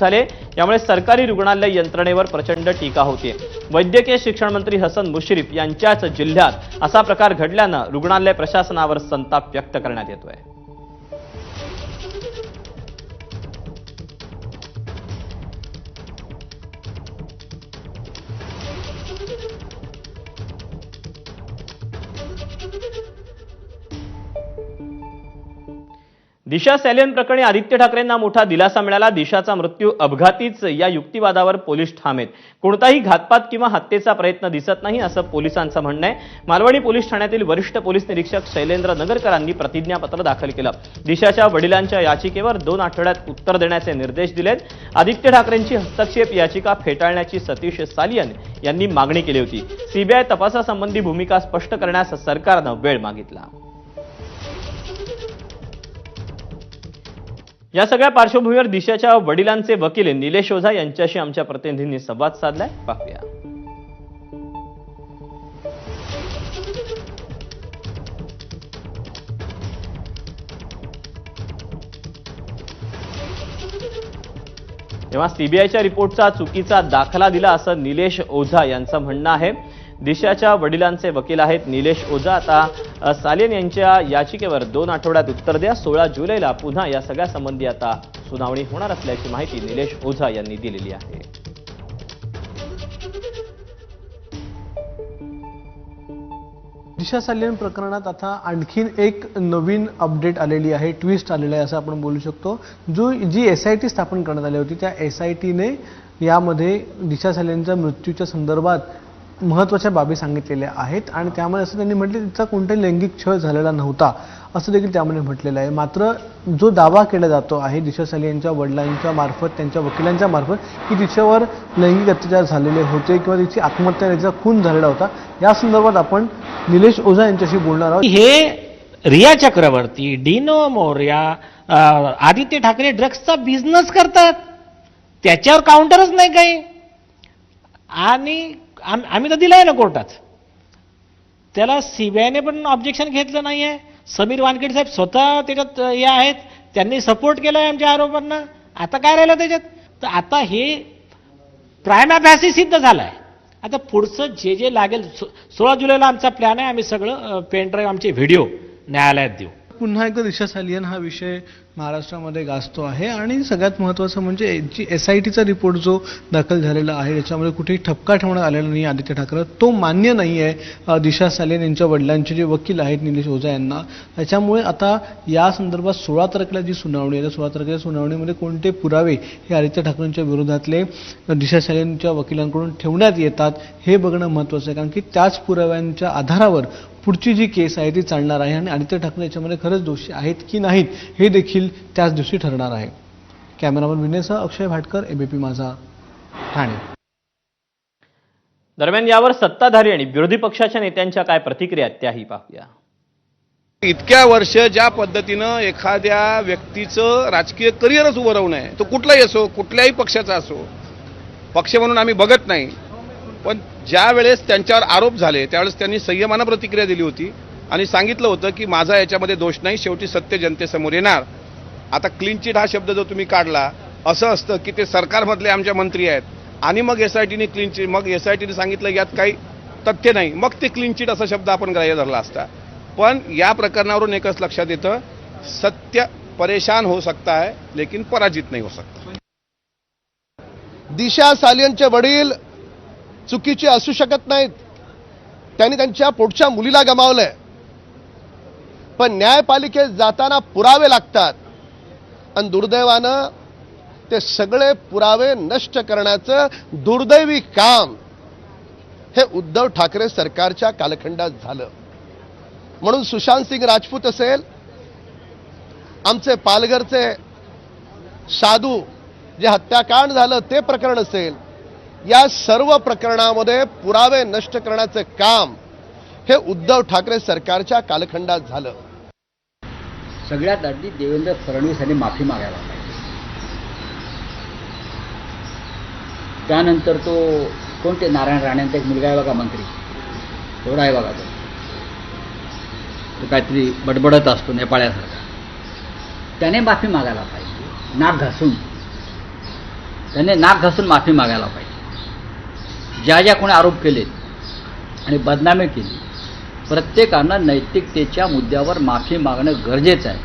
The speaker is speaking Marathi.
झाले. यामुळे सरकारी रुग्णालय यंत्रणेवर प्रचंड टीका होते वैद्यकीय शिक्षण मंत्री हसन मुश्रीफ यांच्याच जिल्ह्यात असा प्रकार घडल्यानं रुग्णालय प्रशासनावर संताप व्यक्त करण्यात येतोय. दिशा सॅलियन प्रकरणी आदित्य ठाकरेंना मोठा दिलासा मिळाला. दिशाचा मृत्यू अपघातीच या युक्तिवादावर पोलीस ठामेत कोणताही घातपात किंवा हत्येचा प्रयत्न दिसत नाही असं पोलिसांचं म्हणणं आहे. मालवणी पोलीस ठाण्यातील वरिष्ठ पोलीस निरीक्षक शैलेंद्र नगरकरांनी प्रतिज्ञापत्र दाखल केलं. दिशाच्या वडिलांच्या याचिकेवर दोन आठवड्यात उत्तर देण्याचे निर्देश दिलेत. आदित्य ठाकरेंची हस्तक्षेप याचिका फेटाळण्याची सतीश सालियन यांनी मागणी केली होती. सीबीआय तपासासंबंधी भूमिका स्पष्ट करण्यास सरकारनं वेळ मागितला. या सगळ्या पार्श्वभूमीवर दिशाच्या वडिलांचे वकील निलेश ओझा यांच्याशी आमच्या प्रतिनिधींनी संवाद साधलाय. पाहूया. तेव्हा सीबीआयच्या रिपोर्टचा चुकीचा दाखला दिला असं निलेश ओझा यांचं म्हणणं आहे. दिशाच्या वडिलांचे वकील आहेत निलेश ओझा. आता सालेन यांच्या याचिकेवर दोन आठवड्यात उत्तर द्या. सोळा जुलैला पुन्हा या सगळ्या संबंधी आता सुनावणी होणार असल्याची माहिती निलेश ओझा यांनी दिलेली आहे. दिशा सालियन प्रकरणात आता आणखीन एक नवीन अपडेट आलेली आहे ट्विस्ट आलेलं आहे असं आपण बोलू शकतो. जो जी एस आय टी स्थापन करण्यात आली होती त्या एस आय टीने यामध्ये दिशा सालेनच्या मृत्यूच्या संदर्भात महत्त्वाच्या बाबी सांगितलेल्या आहेत आणि त्यामध्ये असं त्यांनी म्हटले तिचा कोणताही लैंगिक छळ झालेला नव्हता असं देखील त्यामध्ये म्हटलेलं आहे. मात्र जो दावा केला जातो आहे दिशा यांच्या वडिलांच्या मार्फत त्यांच्या वकिलांच्या मार्फत की तिच्यावर लैंगिक अत्याचार झालेले होते किंवा तिची आत्महत्या तिचा खून झालेला होता या संदर्भात आपण निलेश ओझा यांच्याशी बोलणार आहोत. हे रिया चक्रवर्ती डिनो मोर्या आदित्य ठाकरे ड्रग्सचा बिझनेस करतात. त्याच्यावर काउंटरच नाही काही. आणि आम- आम्ही तर दिलाय ना कोर्टात. त्याला सीबीआयने पण ऑब्जेक्शन घेतलं नाही आहे समीर वानखेडे साहेब स्वतः त्याच्यात हे आहेत. त्यांनी सपोर्ट केलाय आमच्या आरोपांना. आता काय राहिलं त्याच्यात? तर आता हे प्रायमा फॅसी सिद्ध झालाय. आता पुढचं जे जे लागेल सो- सोळा जुलैला आमचा प्लॅन आहे. आम्ही सगळं पेनड्राईव्ह आमचे व्हिडिओ न्यायालयात देऊ. पुन्हा एकदा दिशा सालियन हा विषय महाराष्ट्रामध्ये गाजतो आहे. आणि सगळ्यात महत्त्वाचं म्हणजे जी एस आय टीचा रिपोर्ट जो दाखल झालेला आहे याच्यामध्ये कुठेही ठपका ठेवण्यात आलेला नाही आदित्य ठाकरे तो मान्य नाही आहे दिशा सालियन यांच्या वडिलांचे जे वकील आहेत निलेश ओझा यांना. त्याच्यामुळे आता या संदर्भात सोळा तारखेला जी सुनावणी आहे त्या सोळा तारखेच्या सुनावणीमध्ये कोणते पुरावे हे आदित्य ठाकरेंच्या विरोधातले दिशा सालियनच्या वकिलांकडून ठेवण्यात येतात हे बघणं महत्त्वाचं आहे. कारण की त्याच पुराव्यांच्या आधारावर पुढची जी केस आहे ती चालणार आहे आणि आदित्य ठाकरे याच्यामध्ये खरंच दोषी आहेत की नाहीत हे देखील त्याच दिवशी ठरणार आहे. कॅमेरामन विनयसह अक्षय भाटकर एबीपी माझा ठाणे. दरम्यान यावर सत्ताधारी आणि विरोधी पक्षाच्या नेत्यांच्या काय प्रतिक्रिया आहेत त्याही पाहूया. इतक्या वर्ष ज्या पद्धतीनं एखाद्या व्यक्तीचं राजकीय करिअरच उभं राहू नये तो कुठलाही असो कुठल्याही पक्षाचा असो पक्ष म्हणून आम्ही बघत नाही. पण ज्या वेळेस त्यांच्यावर आरोप झाले त्यावेळेस त्यांनी संयमानं प्रतिक्रिया दिली होती आणि सांगितलं होतं की माझा याच्यामध्ये दोष नाही शेवटी सत्य जनतेसमोर येणार. आता क्लीन चिट हा शब्द जो तुम्ही काढला असं असतं की ते सरकारमधले आमच्या मंत्री आहेत आणि मग एस आय टीने क्लीन चिट मग एस आय टीने सांगितलं यात काही तथ्य नाही मग ते क्लीन चिट असा शब्द आपण ग्राह्य धरला असता. पण या प्रकरणावरून एकच लक्षात येतं सत्य परेशान हो सकता है लेकिन पराजित नहीं हो सकता दिशा सालियनचे वडील चुकीचे असू शकत नाहीत. त्यांनी त्यांच्या पोटच्या मुलीला गमावलंय. पण न्यायपालिकेत जाताना पुरावे लागतात. आणि दुर्दैवानं ते सगळे पुरावे नष्ट करण्याचं दुर्दैवी काम हे उद्धव ठाकरे सरकारच्या कालखंडात झालं. म्हणून सुशांत सिंग राजपूत असेल आमचे पालघरचे साधू जे हत्याकांड झालं ते प्रकरण असेल या सर्व प्रकरणामध्ये पुरावे नष्ट करण्याचं काम हे उद्धव ठाकरे सरकारच्या कालखंडात झालं. सगळ्यात आधी देवेंद्र फडणवीस यांनी माफी मागायला पाहिजे. त्यानंतर तो कोणते नारायण राणेंचा एक मुलगा आहे बघा मंत्री. एवढा आहे बघा तो काहीतरी बडबडत असतो नेपाळ्यासारखा. त्याने माफी मागायला पाहिजे. नाक घासून. त्याने नाक घासून माफी मागायला पाहिजे. ज्या ज्या कोणी आरोप केलेत आणि बदनामी केली प्रत्येकानं नैतिकतेच्या मुद्द्यावर माफी मागणं गरजेचं आहे.